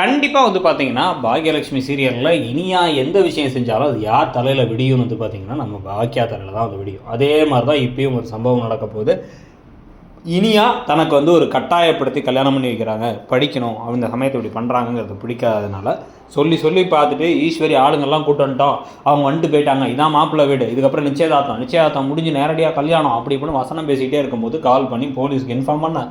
கண்டிப்பாக வந்து பார்த்தீங்கன்னா பாக்யலட்சுமி சீரியலில் இனியா எந்த விஷயம் செஞ்சாலும் அது யார் தலையில் விடியும்னு வந்து பார்த்தீங்கன்னா நம்ம பாக்கியா தலையில் தான் அது விடியும். அதே மாதிரி தான் இப்பயும் ஒரு சம்பவம் நடக்க போகுது. இனியா தனக்கு வந்து ஒரு கட்டாயப்படுத்தி கல்யாணம் பண்ணி வைக்கிறாங்க. படிக்கணும். அந்த சமயத்தை இப்படி பண்ணுறாங்கங்கிறது பிடிக்காததுனால சொல்லி சொல்லி பார்த்துட்டு ஈஸ்வரி ஆளுங்கெல்லாம் கூட்டு வந்துட்டோம். அவங்க வந்துட்டு போயிட்டாங்க. இதான் மாப்பிள்ளை வீடு. இதுக்கப்புறம் நிச்சயதார்த்தம். நிச்சயதார்த்தம் முடிஞ்சு நேரடியாக கல்யாணம். அப்படி இப்படின்னு வசனம் பேசிக்கிட்டே இருக்கும்போது கால் பண்ணி போலீஸ்க்கு இன்ஃபார்ம் பண்ண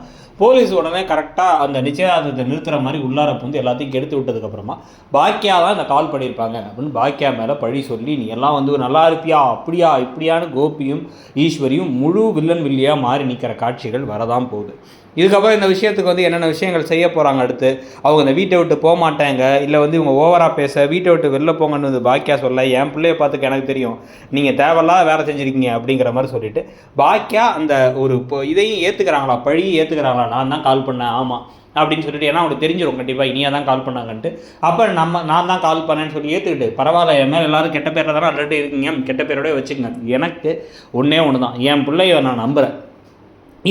போலீஸ் உடனே கரெக்டாக அந்த நிச்சயதார்த்தத்தை நிறுத்துகிற மாதிரி உள்ளார வந்து எல்லாத்தையும் கெடுத்து விட்டதுக்கப்புறமா பாக்கியா தான் இந்த கால் பண்ணியிருப்பாங்க. அப்படின்னு பாக்கியா மேலே பழி சொல்லி நீ எல்லாம் வந்து நல்லா இருப்பியா? அப்படியா? இப்படியான்னு கோபியும் ஈஸ்வரியும் முழு வில்லன் வில்லியாக மாறி நிற்கிற காட்சிகள் வரதான் போகுது. இதுக்கப்புறம் இந்த விஷயத்துக்கு வந்து என்னென்ன விஷயங்கள் செய்ய போகிறாங்க அடுத்து? அவங்க இந்த வீட்டை விட்டு போக மாட்டாங்க. இல்லை வந்து இவங்க ஓவராக பேச வீட்டை விட்டு வெளில போங்கன்னு வந்து பாக்கியா சொல்ல என் பிள்ளைய பார்த்துக்க எனக்கு தெரியும். நீங்கள் தேவையில்லாத வேலை செஞ்சுருக்கீங்க அப்படிங்கிற மாதிரி சொல்லிட்டு பாக்கியா அந்த ஒரு இப்போ இதையும் ஏற்றுக்கிறாங்களா பழியும் ஏற்றுக்கிறாங்களா நான் தான் கால் பண்ணேன் ஆமாம் அப்படின்னு சொல்லிட்டு ஏன்னா அவனுக்கு தெரிஞ்சிடும் கண்டிப்பாக இனியா தான் கால் பண்ணாங்கன்ட்டு. அப்போ நம்ம நான் தான் கால் பண்ணேன்னு சொல்லி ஏற்றுக்கிட்டு பரவாயில்ல என் மேலே எல்லோரும் கெட்ட பேரில் தானே ஆல்ரெடி இருக்கீங்க கெட்ட பேரோடய வச்சுக்கங்க. எனக்கு ஒன்றே ஒன்று தான் என் பிள்ளைய நான் நம்புகிறேன்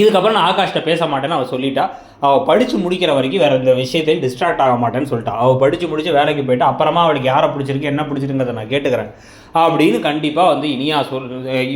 இதுக்கப்புறம் நான் ஆகாஷ்கிட்ட பேச மாட்டேன்னு அவள் சொல்லிட்டா. அவள் படித்து முடிக்கிற வரைக்கும் வேறு இந்த விஷயத்தையும் டிஸ்ட்ராக்ட் ஆக மாட்டேன்னு சொல்லிட்டா. அவள் படித்து முடிச்சு வேலைக்கு போயிட்டு அப்புறமா அவளுக்கு யாரை பிடிச்சிருக்கு என்ன பிடிச்சிருங்கிறத நான் கேட்டுக்கிறேன். அப்படின்னு கண்டிப்பாக வந்து இனியா சொல்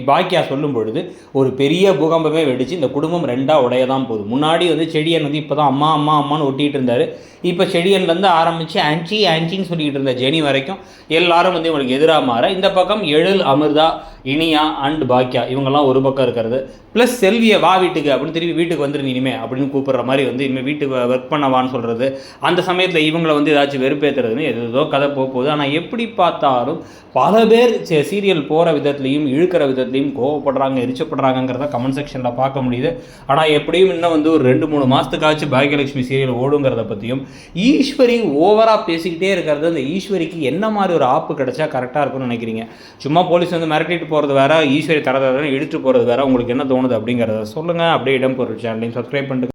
பாக்கியா சொல்லும் பொழுது ஒரு பெரிய பூகம்பமே வெடிச்சு இந்த குடும்பம் ரெண்டாக உடைய தான் போகுது. முன்னாடி வந்து செடியன் வந்து இப்போ தான் அம்மா அம்மா அம்மான்னு ஒட்டிகிட்டு இருந்தார். இப்போ செடியன்லேருந்து ஆரம்பித்து ஆன்ச்சி ஆன்ச்சின்னு சொல்லிக்கிட்டு இருந்த ஜெனி வரைக்கும் எல்லாரும் வந்து இவங்களுக்கு எதிராக மாற இந்த பக்கம் எழில் அமிர்தா இனியா அண்ட் பாக்கியா இவங்கெல்லாம் ஒரு பக்கம் இருக்கிறது. ப்ளஸ் செல்வியை வா வீட்டுக்கு அப்படின்னு திருப்பி வீட்டுக்கு வந்துரு இனிமே அப்படின்னு கூப்பிடுற மாதிரி வந்து இனிமேல் வீட்டுக்கு ஒர்க் பண்ணவான்னு சொல்கிறது அந்த சமயத்தில் இவங்களை வந்து ஏதாச்சும் வெறுப்பேற்றுறதுன்னு ஏதோ கதை போக போகுது. ஆனால் எப்படி பார்த்தாலும் பல பேர் சீரியல் போகிற விதத்துலையும் இழுக்கிற விதத்துலையும் கோவப்படுறாங்க எரிச்சப்படுறாங்கங்கிறத கமெண்ட் செக்ஷனில் பார்க்க முடியுது. ஆனால் எப்படியும் இன்னும் வந்து ஒரு ரெண்டு மூணு மாதத்துக்காச்சும் பாகியலட்சுமி சீரியல் ஓடுங்கிறத பற்றியும் ஈஸ்வரி ஓவராக பேசிக்கிட்டே இருக்கிறது அந்த ஈஸ்வரிக்கு என்ன மாதிரி ஒரு ஆப்பு கிடைச்சா கரெக்டாக இருக்கும்னு நினைக்கிறீங்க? சும்மா போலீஸ் வந்து மிரட்டிட்டு போகிறது வேற ஈஸ்வரி தரதை இழுத்து போகிறது வேற உங்களுக்கு என்ன தோணுது அப்படிங்கிறத சொல்லுங்கள் அப்படியே இடம் பொருள் சேனலையும் சப்ஸ்கிரைப் பண்ணிட்டு